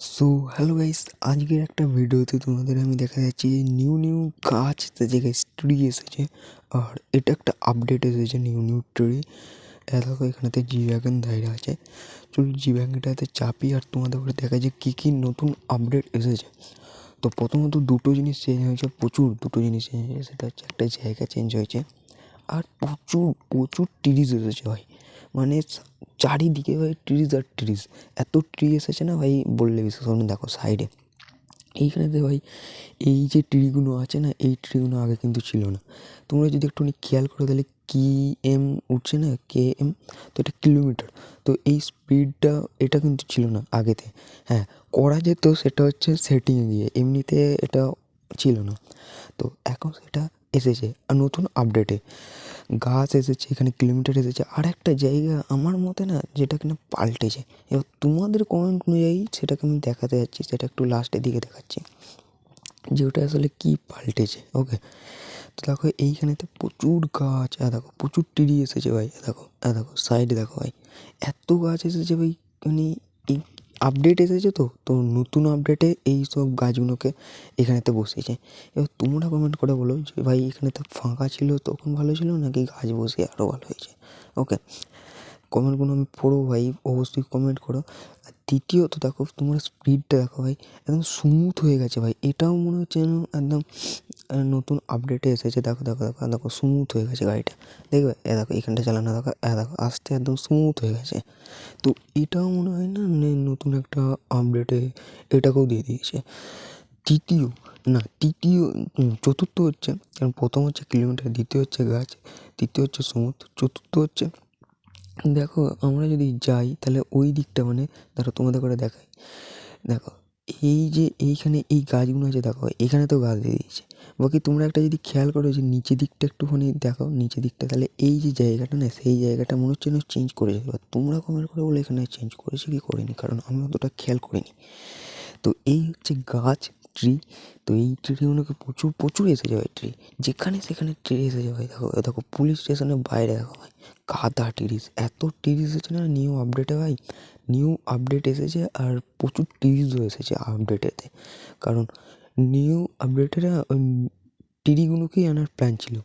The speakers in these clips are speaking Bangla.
সো হ্যালো গাইস আজকের একটা ভিডিওতে তোমাদের আমি দেখা যাচ্ছি যে নিউ নিউ গাছ গাইস ট্রি এসেছে, আর এটা একটা আপডেট এসেছে নিউ নিউ ট্রি দেখো, এখানেতে জি ব্যাগন দাঁড়িয়ে আছে। চলো জি ব্যাগনটাতে চাপি, আর তোমাদের করে দেখা যায় কী কী নতুন আপডেট এসেছে। তো প্রথমত দুটো জিনিস চেঞ্জ হয়েছে, প্রচুর দুটো জিনিস চেঞ্জ হয়েছে। সেটা হচ্ছে একটা জায়গা চেঞ্জ হয়েছে, আর প্রচুর প্রচুর ট্রিজ এসেছে ভাই। মানে চারিদিকে ভাই ট্রিজ আর ট্রিজ এত ট্রি এসেছে না ভাই, বললে হবে না দেখো সাইডে এইখানেতে ভাই, এই যে ট্রিগুলো আছে না, এই ট্রিগুলো আগে কিন্তু ছিল না। তোমরা যদি একটুখানি খেয়াল করো, তাহলে কি এম উঠছে না কে এম তো এটা কিলোমিটার তো এই স্পিডটা এটা কিন্তু ছিল না আগেতে। হ্যাঁ করা যেত, সেটা হচ্ছে সেটিং দিয়ে এমনিতে এটা ছিল না। তো এখন সেটা এসেছে, আর নতুন আপডেটে গাছ এসেছে, এখানে কিলোমিটার এসেছে। আর একটা জায়গা আমার মতে না, যেটা কিনা পাল্টেছে। এবার তোমাদের কমেন্ট অনুযায়ী সেটাকে আমি দেখাতে যাচ্ছি, সেটা একটু লাস্টের দিকে দেখাচ্ছি। যে ওটা আসলে কী পাল্টেছে ওকে তো দেখো, এইখানেতে প্রচুর গাছ, আর দেখো, প্রচুর টিরি এসেছে ভাই। দেখো দেখো সাইডে দেখো ভাই। এত গাছ এসেছে ভাই মানে এই আপডেট এসেছে তো? তো নতুন আপডেটে এই সব গাছগুলোকে এখানেতে বসিয়েছে। এবার তোমরা কমেন্ট করে বলো যে, ভাই এখানেতে ফাঁকা ছিল, তখন ভালো ছিল নাকি গাছ বসিয়ে আরও ভালো হয়েছে? ওকে কমেন্টগুলো আমি পড়ো ভাই, অবশ্যই কমেন্ট করো। আর দ্বিতীয়ত দেখো, তোমরা স্পিডটা দেখো ভাই, একদম স্মুথ হয়ে গেছে ভাই। এটাও মনে হচ্ছে যেন একদম নতুন আপডেটে এসেছে। দেখো দেখো দেখো দেখো স্মুথ হয়ে গেছে গাড়িটা। দেখবে? এ দেখো, এখানটা চালানো, দেখো, এ দেখো, আস্তে একদম স্মুথ হয়ে গেছে। তো এটাও মনে হয় না নে নতুন একটা আপডেটে এটাকেও দিয়ে দিয়েছে। তৃতীয়, না, তৃতীয় চতুর্থ হচ্ছে, কারণ প্রথম হচ্ছে কিলোমিটার দ্বিতীয় হচ্ছে গাছ, তৃতীয় হচ্ছে সমুদ্র, চতুর্থ হচ্ছে, দেখো, আমরা যদি যাই, তাহলে ওই দিকটা মানে ধরো তোমাদের করে দেখাই। দেখো এই যে এইখানে এই গাছগুলো আছে, দেখো, এখানে তো গাছ দিয়ে দিয়েছে। বাকি তোমরা একটা যদি খেয়াল করো যে নিচের দিকটা একটুখানি দেখো, নিচের দিকটা, তাহলে এই যে জায়গাটা না, সেই জায়গাটা মনে হচ্ছে না চেঞ্জ করেছে এবার তোমরা কমেন্ট করে বলে এখানে চেঞ্জ করেছে কি করিনি, কারণ আমি অতটা খেয়াল করিনি। তো এই হচ্ছে গাছ ট্রি তো এই ট্রিগুলোকে প্রচুর প্রচুর এসে যাবে ট্রি যেখানে সেখানে ট্রি এসে যাবে দেখো দেখো পুলিশ স্টেশনের বাইরে, দেখো ভাই। গাদা টিরিস এত টিরিস এসেছে না নিউ আপডেটে ভাই। নিউ আপডেট এসেছে আর প্রচুর টিরিসও এসেছে আপডেটেতে কারণ নিউ আপডেটে না ওই টিরিগুলোকেই আনার প্ল্যান ছিল?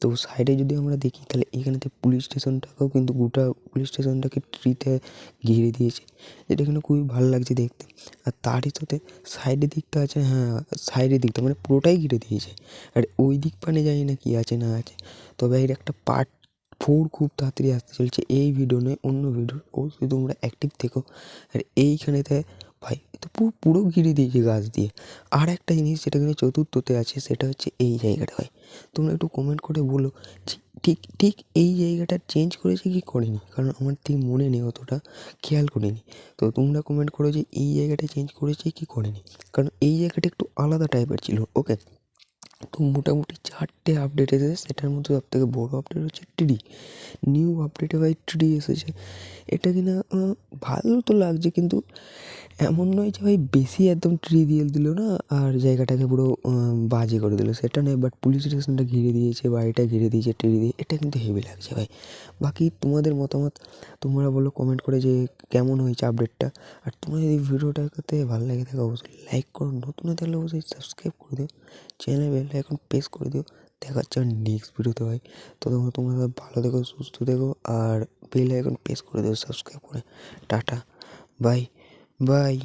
তো সাইডে যদি আমরা দেখি, তাহলে এখানেতে পুলিশ স্টেশনটাকেও কিন্তু গোটা পুলিশ স্টেশনটাকে ট্রিতে ঘিরে দিয়েছে। যেটা এখানে খুবই ভালো লাগছে দেখতে। আর তারই সাথে সাইডের দিকটা আছে হ্যাঁ সাইডের দিকটা মানে পুরোটাই ঘিরে দিয়েছে। আর ওই দিক পানে জানি না কী আছে না আছে। তবে এর একটা পার্ট ফোর খুব তাড়াতাড়ি আসতে চলছে। এই ভিডিও নয়, অন্য ভিডিও অবশ্যই তোমরা অ্যাক্টিভ থেকো, আর এইখানেতে ভাই তো পুরো পুরো ঘিরে দিয়েছে গাছ দিয়ে। আর একটা জিনিস যেটা কিন্তু চতুর্থতে আছে, সেটা হচ্ছে এই জায়গাটা ভাই। তোমরা একটু কমেন্ট করে বলো ঠিক ঠিক এই জায়গাটা চেঞ্জ করেছে কি করেনি? কারণ আমার ঠিক মনে নেই অতটা, খেয়াল করিনি। তো তোমরা কমেন্ট করো যে এই জায়গাটা চেঞ্জ করেছে কি করেনি? কারণ এই জায়গাটা একটু আলাদা টাইপের ছিল ওকে তো মোটামুটি চারটে আপডেট এসেছে। সেটার মধ্যে সব থেকে বড়ো আপডেট হচ্ছে ট্রি নিউ আপডেটে ভাই ট্রি এসেছে। এটা কিনা ভালো তো লাগছে কিন্তু এমন নয় যে ভাই বেশি একদম ট্রি দিয়ে দিল না, আর জায়গাটাকে পুরো বাজে করে দিল। সেটা নয় বাট পুলিশ স্টেশনটা ঘিরে দিয়েছে, বাড়িটা ঘিরে দিয়েছে ট্রি দিয়ে। এটা কিন্তু হেভি লাগছে ভাই। বাকি তোমাদের মতামত, তোমরা বলো কমেন্ট করে যে কেমন হয়েছে আপডেটটা আর তোমরা যদি ভিডিওটাতে ভালো লাগে থাকে, অবশ্যই লাইক করো। নতুন থাকলে অবশ্যই সাবস্ক্রাইব করে দিও। চ্যানেলে বেল এখন প্রেস করে দিও। দেখা হচ্ছে নেক্সট ভিডিওতে ভাই। তো তোমরা ভালো দেখো সুস্থ দেখো আর বেল আইকন প্রেস করে দিও সাবস্ক্রাইব করে। টাটা। Bye bye